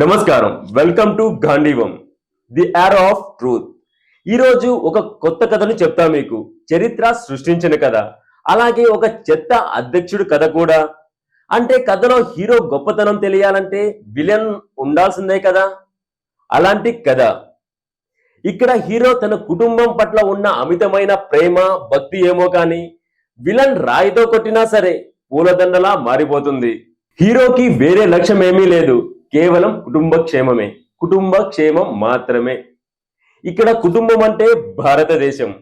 నమస్కారం. Welcome to Gandivam the arrow of truth ఈరోజు ఒక కొత్త కథను చెప్తా మీకు. చరిత్ర సృష్టించిన కథ అలాగే ఒక చెత్త అధ్యక్షుడు కథ కూడా. అంటే కథలో హీరో గొప్పతనం తెలియాలంటే విలన్ ఉండాల్సిందే కదా? అలాంటి కథ. ఇక్కడ హీరో తన కుటుంబం పట్ల ఉన్న అమితమైన ప్రేమ భక్తి ఏమో కానీ విలన్ రాయితో కొట్టినా సరే పూలదండలా మారిపోతుంది. హీరోకి వేరే లక్ష్యం ఏమీ లేదు. కేవలం కుటుంబ క్షేమమే కుటుంబ క్షేమం మాత్రమే. ఇక్కడ కుటుంబం అంటే భారతదేశం.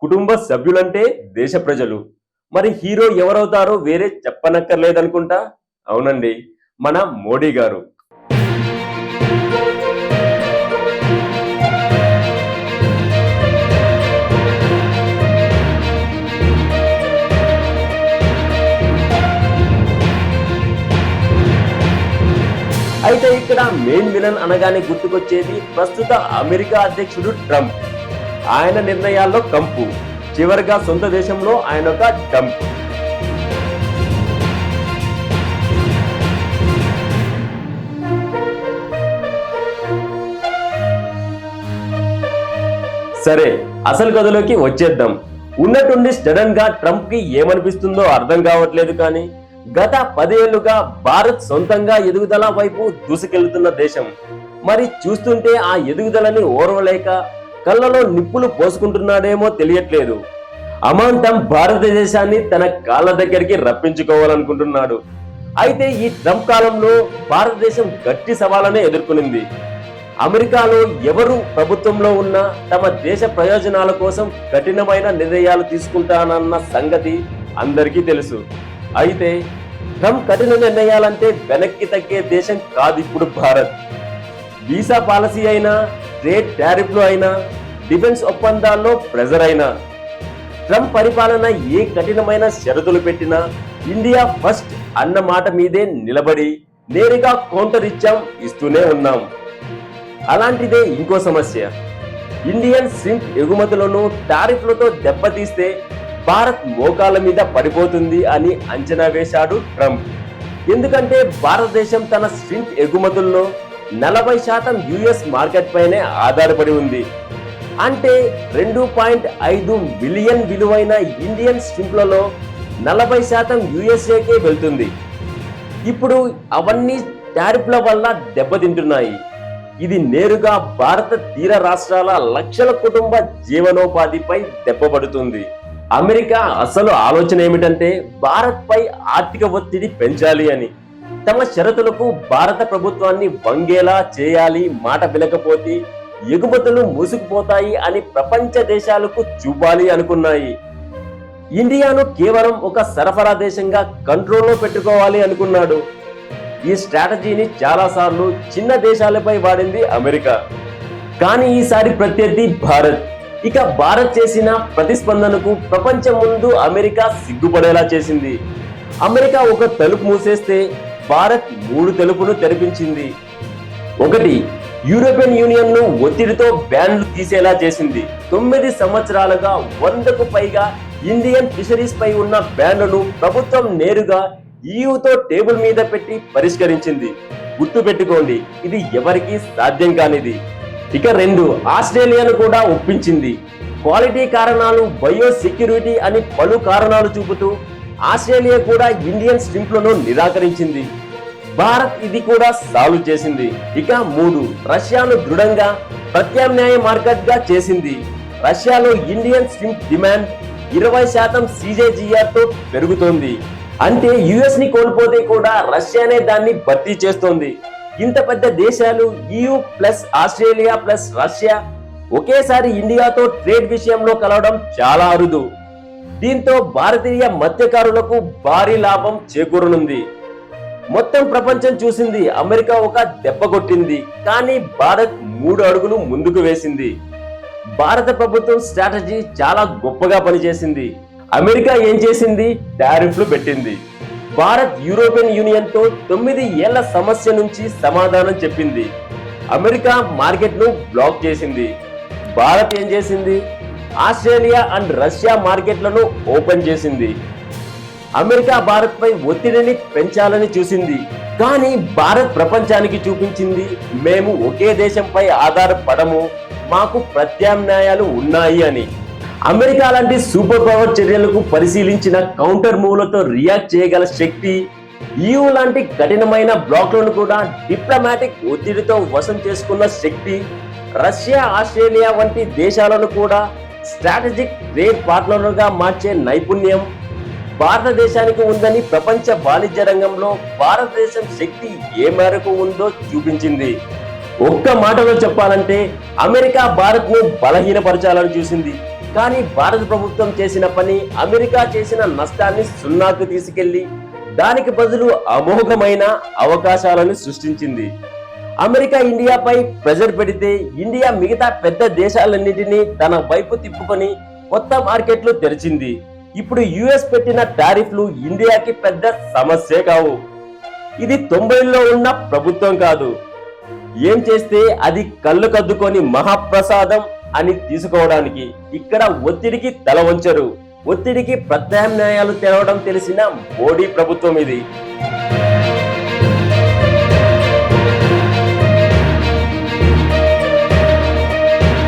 కుటుంబ సభ్యులంటే దేశ ప్రజలు. మరి హీరో ఎవరవుతారో వేరే చెప్పనక్కర్లేదనుకుంటా? అవునండి. మన మోడీ గారు. అయితే ఇక్కడ మెయిన్ విలన్ అనగానే గుర్తుకొచ్చేది ప్రస్తుత అమెరికా అధ్యక్షుడు ట్రంప్. ఆయన నిర్ణయాల్లో కంపు. చివరిగా సొంత దేశంలో ఆయన ఒక డంప్. సరే అసలు కథలోకి వచ్చేద్దాం. ఉన్నట్టుండి సడన్గా ట్రంప్కి ఏమనిపిస్తుందో అర్థం కావట్లేదు కానీ గత పదేళ్ళుగా భారత్ సొంతంగా ఎదుగుదల వైపు దూసుకెళ్తున్న దేశం. మరి చూస్తుంటే ఆ ఎదుగుదలని ఓర్వలేక కళ్ళలో నిప్పులు పోసుకుంటున్నాడేమో తెలియట్లేదు. అమాంతం భారతదేశాన్ని తన కాళ్ళ దగ్గరికి రప్పించుకోవాలనుకుంటున్నాడు. అయితే ఈ ట్రంప్ కాలంలో భారతదేశం గట్టి సవాలనే ఎదుర్కొనింది. అమెరికాలో ఎవరు ప్రభుత్వంలో ఉన్నా తమ దేశ ప్రయోజనాల కోసం కఠినమైన నిర్ణయాలు తీసుకుంటానన్న సంగతి అందరికీ తెలుసు. అయితే ట్రంప్ కఠిన నిర్ణయాలంటే వెనక్కి తగ్గే దేశం కాదు ఇప్పుడు భారత్. వీసా పాలసీ అయినా ట్రేడ్ టారిఫ్లు అయినా డిఫెన్స్ ఒప్పందాల్లో ప్రెజర్ అయినా ట్రంప్ పరిపాలన ఏ కఠినమైన షరతులు పెట్టినా ఇండియా ఫస్ట్ అన్న మాట మీదే నిలబడి నేరుగా కౌంటర్ ఇచ్చాం ఇస్తూనే ఉన్నాం. అలాంటిదే ఇంకో సమస్య. ఇండియన్ సింప్ ఎగుమతులను టారిఫ్లతో దెబ్బతీస్తే భారత్ మోకాల మీద పడిపోతుంది అని అంచనా వేశాడు ట్రంప్. ఎందుకంటే భారతదేశం తన స్ట్రింట్ ఎగుమతుల్లో నలభై శాతం యుఎస్ మార్కెట్ పైనే ఆధారపడి ఉంది. అంటే రెండు పాయింట్ ఐదు బిలియన్ విలువైన ఇండియన్ స్ట్రింప్లలో నలభై శాతం యుఎస్ఏకే వెళ్తుంది. ఇప్పుడు అవన్నీ టారిఫ్ల వల్ల దెబ్బతింటున్నాయి. ఇది నేరుగా భారత తీర రాష్ట్రాల లక్షల కుటుంబ జీవనోపాధిపై దెబ్బపడుతుంది. అమెరికా అసలు ఆలోచన ఏమిటంటే భారత్ పై ఆర్థిక ఒత్తిడి పెంచాలి అని. తమ షరతులకు భారత ప్రభుత్వాన్ని వంగేలా చేయాలి మాట వినకపోతే ఎగుమతులు మూసుకుపోతాయి అని ప్రపంచ దేశాలకు చూపాలి అనుకున్నాయి. ఇండియాను కేవలం ఒక సరఫరా దేశంగా కంట్రోల్లో పెట్టుకోవాలి అనుకున్నాడు. ఈ స్ట్రాటజీని చాలాసార్లు చిన్న దేశాలపై వాడింది అమెరికా. కానీ ఈసారి ప్రత్యర్థి భారత్. ఇక భారత్ చేసిన ప్రతిస్పందనకు ప్రపంచం ముందు అమెరికా సిగ్గుపడేలా చేసింది. అమెరికా ఒక తలుపు మూసేస్తే భారత్ మూడు తలుపును తెరిపించింది. ఒకటి యూరోపియన్ యూనియన్ను ఒత్తిడితో బ్యాన్లు తీసేలా చేసింది. తొమ్మిది సంవత్సరాలుగా వందకు పైగా ఇండియన్ ఫిషరీస్ పై ఉన్న బ్యాన్లను ప్రభుత్వం నేరుగా ఈయూతో టేబుల్ మీద పెట్టి పరిష్కరించింది. గుర్తు పెట్టుకోండి ఇది ఎవరికీ సాధ్యం కానిది. ఇక రెండు ఆస్ట్రేలియాను కూడా ఒప్పించింది. క్వాలిటీ కారణాలు బయో సెక్యూరిటీ అని పలు కారణాలు చూపుతూ ఆస్ట్రేలియా కూడా ఇండియన్ స్ట్రింప్లను నిరాకరించింది. భారత్ ఇది కూడా సాల్వ్ చేసింది. ఇక మూడు రష్యాను దృఢంగా ప్రత్యామ్నాయ మార్కెట్గా చేసింది. రష్యాలో ఇండియన్ స్ట్రింప్ డిమాండ్ ఇరవై శాతం సిజేజీఆర్తో పెరుగుతోంది. అంటే యుఎస్ని కోల్పోతే కూడా రష్యానే దాన్ని భర్తీ చేస్తోంది. ఇంత పెద్ద దేశాలు EU plus Australia plus Russia ఒకేసారి ఇండియాతో ట్రేడ్ విషయంలో కలవడం చాలా అరుదు. దీంతో భారతీయ మత్స్యకారులకు భారీ లాభం చేకూరనుంది. మొత్తం ప్రపంచం చూసింది అమెరికా ఒక దెబ్బ కొట్టింది కానీ భారత్ మూడు అడుగులు ముందుకు వేసింది. భారత ప్రభుత్వం స్ట్రాటజీ చాలా గొప్పగా పనిచేసింది. అమెరికా ఏం చేసింది? టారిఫ్లు పెట్టింది. భారత్ యూరోపియన్ యూనియన్తో తొమ్మిది ఏళ్ళ సమస్య నుంచి సమాధానం చెప్పింది. అమెరికా మార్కెట్ను బ్లాక్ చేసింది. భారత్ ఏం చేసింది? ఆస్ట్రేలియా అండ్ రష్యా మార్కెట్లను ఓపెన్ చేసింది. అమెరికా భారత్ పై ఒత్తిడిని పెంచాలని చూసింది. కానీ భారత్ ప్రపంచానికి చూపించింది మేము ఒకే దేశంపై ఆధారపడము మాకు ప్రత్యామ్నాయాలు ఉన్నాయి అని. అమెరికా లాంటి సూపర్ పవర్ చర్యలకు పరిశీలించిన కౌంటర్ మూవ్లతో రియాక్ట్ చేయగల శక్తి ఈయూ లాంటి కఠినమైన బ్లాక్లను కూడా డిప్లొమాటిక్ ఒత్తిడితో వశం చేసుకున్న శక్తి రష్యా ఆస్ట్రేలియా వంటి దేశాలను కూడా స్ట్రాటజిక్ ట్రేడ్ పార్ట్నర్లుగా మార్చే నైపుణ్యం. భారతదేశానికి ఉందని ప్రపంచ వాణిజ్య రంగంలో భారతదేశం శక్తి ఏ మేరకు ఉందో చూపించింది. ఒక్క మాటలో చెప్పాలంటే అమెరికా భారత్ను బలహీనపరచాలని చూసింది. కానీ భారత ప్రభుత్వం చేసిన పని అమెరికా చేసిన నష్టాన్ని సున్నాకు తీసుకెళ్ళి దానికి బదులు అమోఘమైన అవకాశాలను సృష్టించింది. అమెరికా ఇండియాపై ప్రెజర్ పెడితే ఇండియా మిగతా పెద్ద దేశాలన్నింటినీ తన వైపు తిప్పుకొని కొత్త మార్కెట్లు తెరిచింది. ఇప్పుడు యుఎస్ పెట్టిన టారిఫ్లు ఇండియాకి పెద్ద సమస్యే కావు. ఇది తొంభైలో ఉన్న ప్రభుత్వం కాదు. ఏం చేస్తే అది కళ్ళు కద్దుకొని మహాప్రసాదం అని తీసుకోవడానికి ఇక్కడ ఒత్తిడికి తల వంచరు. ఒత్తిడికి ప్రత్యామ్నాయాలు తెరవడం తెలిసిన మోడీ ప్రభుత్వం ఇది.